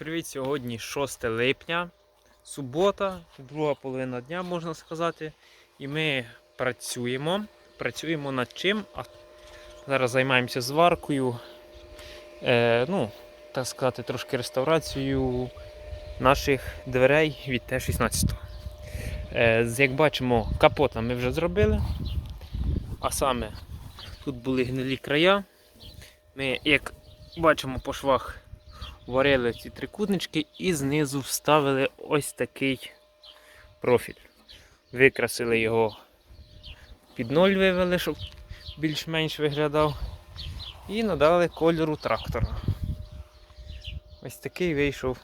привіт! Сьогодні 6 липня, субота, друга половина дня, можна сказати. І ми працюємо. Працюємо над чим? А зараз займаємося зваркою. Е, ну, так сказати, трошки реставрацією наших дверей від Т-16. Е, як бачимо, капота ми вже зробили. А саме тут були гнилі края. Ми, як бачимо по швах, варили ці трикутнички і знизу вставили ось такий профіль. Викрасили його під ноль вивели, щоб більш-менш виглядав. І надали кольору трактора. Ось такий вийшов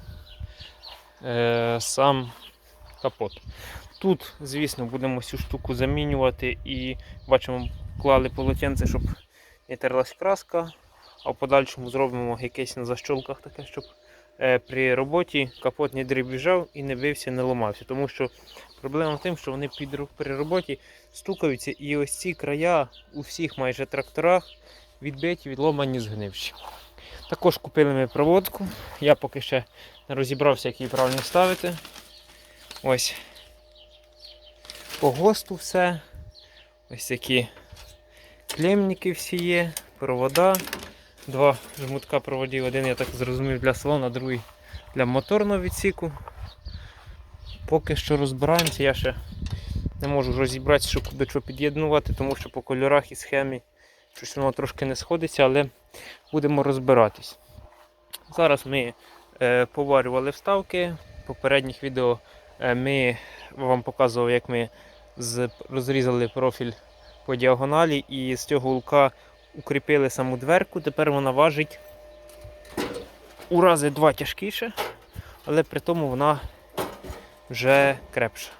е, сам капот. Тут, звісно, будемо цю штуку замінювати і бачимо, клали полотенце, щоб не терлась краска а в подальшому зробимо якесь на защолках таке, щоб е, при роботі капот не дрібіжав і не бився, не ламався. Тому що проблема в тим, що вони під, при роботі стукаються, і ось ці края у всіх майже тракторах відбиті, відломані, згнивші. Також купили ми проводку. Я поки ще не розібрався, як її правильно ставити. Ось. По ГОСТу все. Ось такі клемники всі є, провода. Два жмутка проводів, один, я так зрозумів, для салону, другий для моторного відсіку. Поки що розбираємося, я ще не можу розібратися, що куди що під'єднувати, тому що по кольорах і схемі щось воно трошки не сходиться, але будемо розбиратись. Зараз ми е, поварювали вставки. В попередніх відео е, ми вам показував, як ми з, розрізали профіль по діагоналі і з цього улка укріпили саму дверку, тепер вона важить у рази два тяжкіше, але при тому вона вже крепша.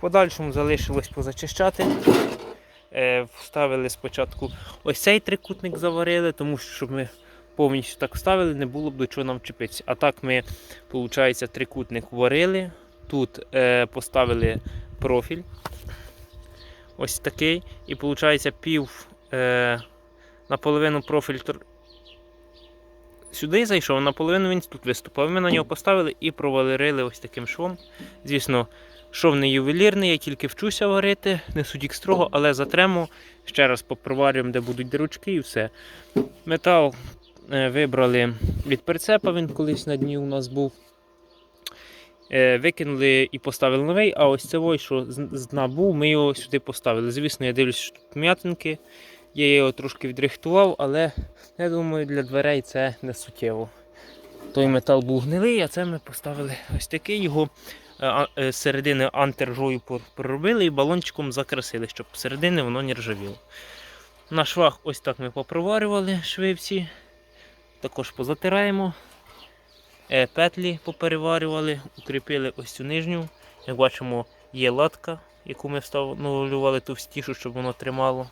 Подальшому залишилось позачищати. Е, Вставили спочатку ось цей трикутник заварили, тому що ми повністю так вставили, не було б до чого нам чіпитися. А так ми, виходить, трикутник варили. Тут е, поставили профіль. Ось такий. І виходить пів е, наполовину профіль тр- сюди зайшов, наполовину він тут виступав. Ми на нього поставили і провалерили ось таким швом. Звісно, шов не ювелірний, я тільки вчуся варити, не судік строго, але затремо. Ще раз попроварюємо, де будуть дирочки і все. Метал е, вибрали від прицепа, він колись на дні у нас був. Е, Викинули і поставили новий, а ось цей, що з дна був, ми його сюди поставили. Звісно, я дивлюся, що тут м'ятинки. Я його трошки відрихтував, але я думаю, для дверей це не суттєво. Той метал був гнилий, а це ми поставили ось такий. Його е, е, середини антержою проробили і балончиком закрасили, щоб середини воно не ржавіло. На швах ось так ми попроварювали швивці. Також позатираємо. Е, Петлі попереварювали, укріпили ось цю нижню. Як бачимо, є латка, яку ми встановлювали товстішу, щоб воно тримало.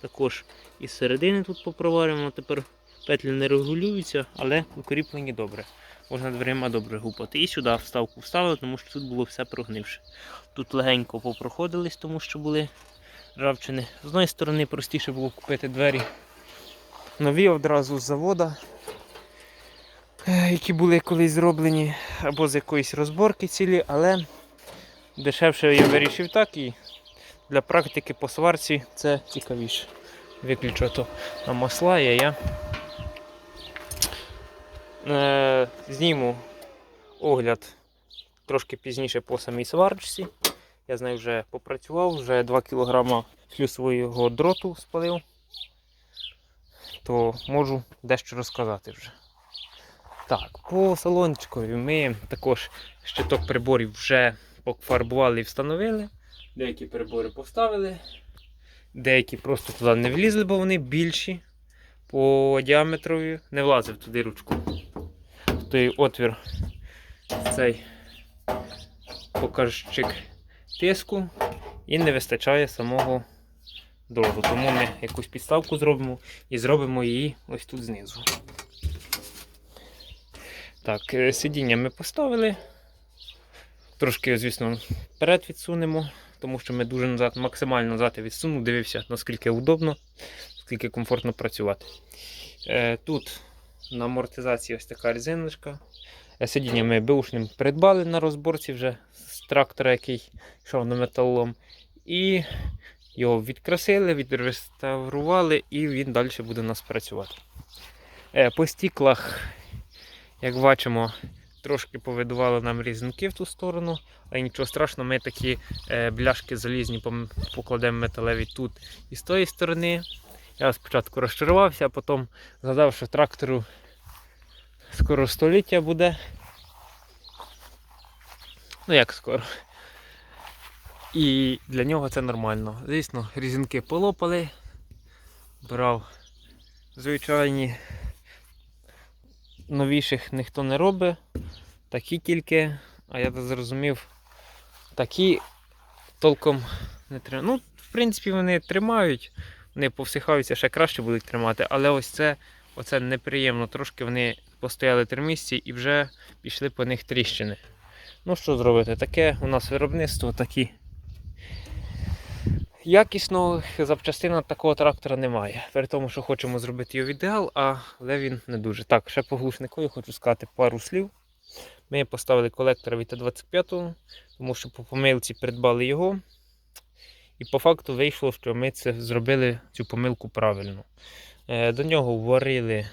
Також із середини тут попроварюємо. Тепер петлі не регулюються, але укріплені добре. Можна дверима добре гупати. І сюди вставку вставили, тому що тут було все прогнивше. Тут легенько попроходились, тому що були ржавчини. З однієї сторони простіше було купити двері нові одразу з завода, е, які були колись зроблені, або з якоїсь розборки цілі, але дешевше я вирішив так і для практики по сварці це цікавіше. Виключу то на масла, я я. Е, зніму огляд трошки пізніше по самій сварочці. Я з нею вже попрацював, вже 2 кг флюсового дроту спалив, то можу дещо розказати вже. Так, по салончикові ми також щиток приборів вже пофарбували і встановили. Деякі прибори поставили, деякі просто туди не влізли, бо вони більші по діаметрові. Не влазив туди ручку. В той отвір цей показчик тиску і не вистачає самого дроту. Тому ми якусь підставку зробимо і зробимо її ось тут знизу. Так, е, сидіння ми поставили. Трошки, звісно, вперед відсунемо, тому що ми дуже назад, максимально назад я відсунув, дивився, наскільки удобно, наскільки комфортно працювати. Е, тут на амортизації ось така резиночка. Е, Сидіння ми беушним придбали на розборці вже з трактора, який йшов на металолом. І його відкрасили, відреставрували, і він далі буде у нас працювати. Е, По стіклах, як бачимо, трошки повидувало нам різинки в ту сторону, але нічого страшного, ми такі е, бляшки залізні покладемо металеві тут і з тої сторони. Я спочатку розчарувався, а потім згадав, що трактору скоро століття буде. Ну як скоро. І для нього це нормально. Звісно, різинки полопали, брав звичайні новіших ніхто не робить. Такі тільки, а я зрозумів, такі толком не тримають. Ну, в принципі, вони тримають, вони повсихаються, ще краще будуть тримати, але ось це оце неприємно. Трошки вони постояли три місяці і вже пішли по них тріщини. Ну що зробити? Таке у нас виробництво такі. Якісного запчастина такого трактора немає. При тому, що хочемо зробити його в ідеал, але він не дуже. Так, ще по глушнику я хочу сказати пару слів. Ми поставили колектор від Т-25, тому що по помилці придбали його. І по факту вийшло, що ми це зробили цю помилку правильно. Е, До нього варили.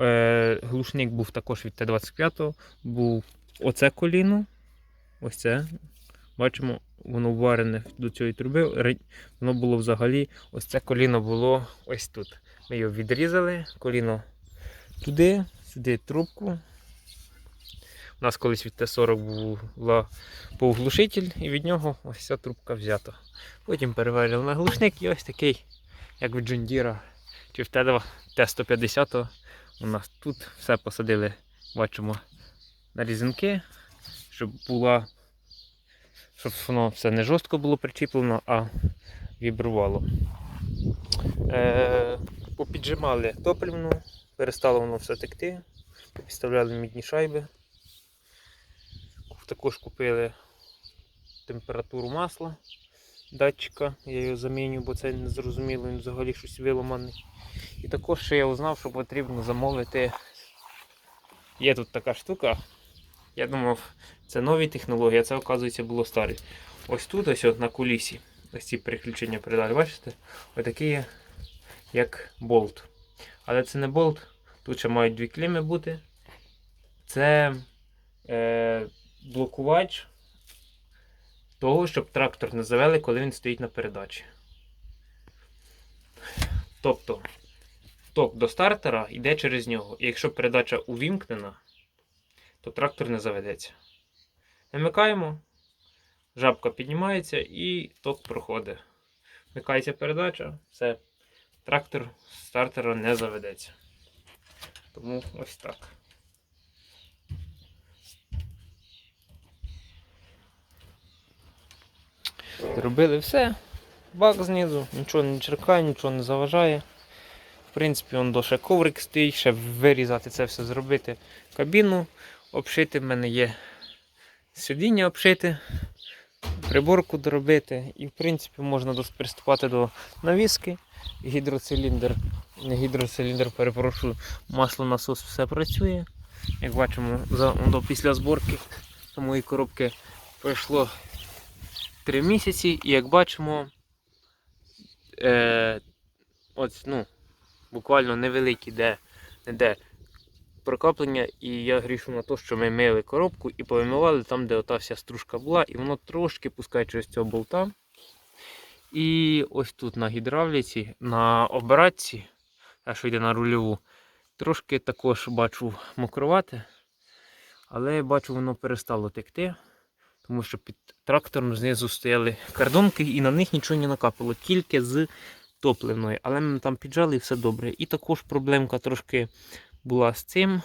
Е, глушник був також від Т-25, був оце коліно. Ось це. Бачимо, воно варене до цієї труби. Воно було взагалі, ось це коліно було ось тут. Ми його відрізали, коліно туди, сюди трубку. У нас колись від Т-40 була повглушитель, і від нього ось ця трубка взята. Потім переварили на глушник і ось такий, як в Джундіра чи в Т-2 Т-150. У нас тут все посадили, бачимо, на різинки, щоб була, щоб воно все не жорстко було причіплено, а вібрувало. Е, попіджимали топливну, перестало воно все текти, підставляли мідні шайби. Також купили температуру масла датчика, я його заміню, бо це незрозуміло, він взагалі щось виламаний. І також ще я узнав, що потрібно замовити. Є тут така штука. Я думав, це нові технології, а це, оказується, було старі. Ось тут, ось от на кулісі, ось ці переключення передач, бачите? Ось такі є, як болт. Але це не болт, тут ще мають дві клеми бути. Це е, блокувач того, щоб трактор не завели, коли він стоїть на передачі. Тобто ток до стартера йде через нього. І якщо передача увімкнена, то трактор не заведеться. Вимикаємо, жабка піднімається і ток проходить. Вмикається передача, все, трактор з стартера не заведеться. Тому ось так. Зробили все. Бак знизу, нічого не черкає, нічого не заважає. В принципі, он ще коврик стоїть, ще вирізати це все зробити. Кабіну обшити, в мене є сидіння обшити, приборку доробити. І в принципі можна приступати до навіски. Гідроциліндр, не гідроциліндр, перепрошую, маслонасос все працює. Як бачимо, за, до, після зборки самої коробки пройшло 3 місяці, і як бачимо, е, от, ну, буквально невеликі де, де прокаплення, і я грішу на те, що ми мили коробку і повимивали там, де ота вся стружка була, і воно трошки пускає через цього болта. І ось тут на гідравліці, на обратці, а що йде на рульову, трошки також бачу мокровате, але бачу, воно перестало текти, тому що під трактором знизу стояли кардонки і на них нічого не накапало, тільки з топливної. Але ми там піджали і все добре. І також проблемка трошки була з цим.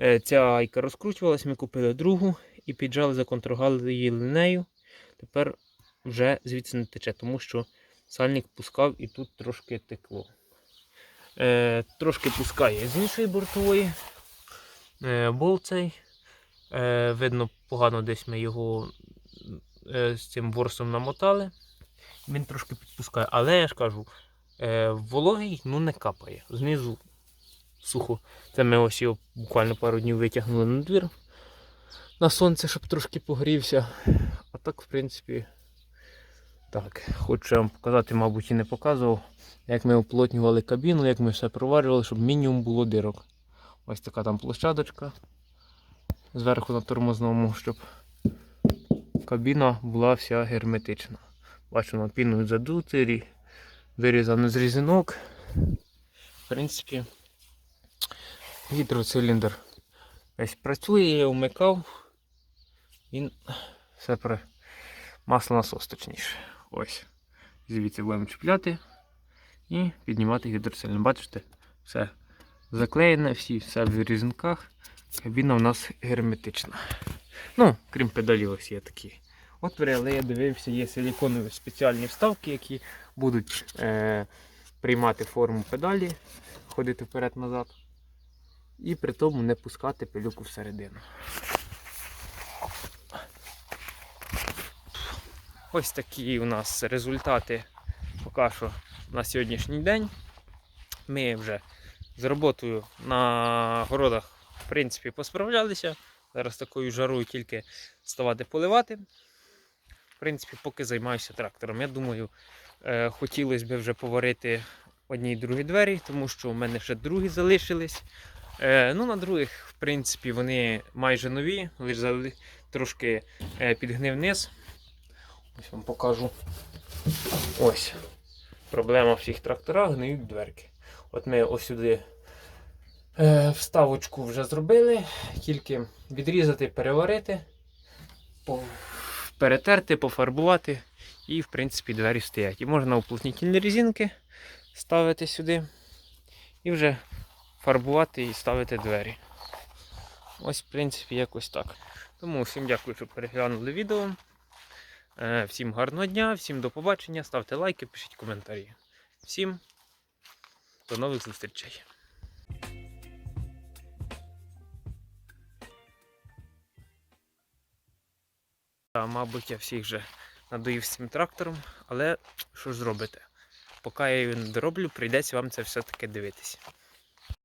Е, Ця айка розкручувалась, ми купили другу і піджали, законтрогали її линею. Тепер вже звідси не тече, тому що сальник пускав і тут трошки текло. Е, трошки пускає з іншої бортової. Е, болт цей. Е, видно, погано десь ми його е, з цим ворсом намотали. Він трошки підпускає. Але я ж кажу, е, вологий ну, не капає. Знизу сухо. Це ми ось його буквально пару днів витягнули на двір на сонце, щоб трошки погрівся. А так, в принципі, так, хочу вам показати, мабуть, і не показував, як ми оплотнювали кабіну, як ми все проварювали, щоб мінімум було дирок. Ось така там площадочка зверху на тормозному, щоб кабіна була вся герметична. Бачимо, піною задути, рі- вирізано з різинок. В принципі, гідроциліндр весь працює, я вмикав. Він все про маслонасос точніше. Ось. Звідси будемо чіпляти і піднімати гідроциліндр. Бачите, все заклеєне, всі, все в різинках. Кабіна у нас герметична. Ну, крім педалів, ось є такі. Отвори, але я дивився, є силіконові спеціальні вставки, які будуть е, приймати форму педалі, ходити вперед-назад. І при тому не пускати пилюку всередину. Ось такі у нас результати поки що на сьогоднішній день. Ми вже з роботою на городах принципі посправлялися. Зараз такою жарою тільки ставати поливати. В принципі, поки займаюся трактором. Я думаю, е, хотілося б вже поварити одні й другі двері, тому що у мене ще другі залишились. Е, ну, на других, в принципі, вони майже нові, лише трошки е, підгнив низ. Ось вам покажу. Ось. Проблема всіх тракторах гниють дверки. От ми ось сюди вставочку вже зробили, тільки відрізати, переварити, перетерти, пофарбувати, і, в принципі, двері стоять. І можна уплотнітельні резинки ставити сюди і вже фарбувати і ставити двері. Ось, в принципі, якось так. Тому всім дякую, що переглянули відео. Е, Всім гарного дня, всім до побачення. Ставте лайки, пишіть коментарі. Всім до нових зустрічей. Та, мабуть, я всіх вже надоїв з цим трактором, але що ж зробите? Поки я його не дороблю, прийдеться вам це все-таки дивитися.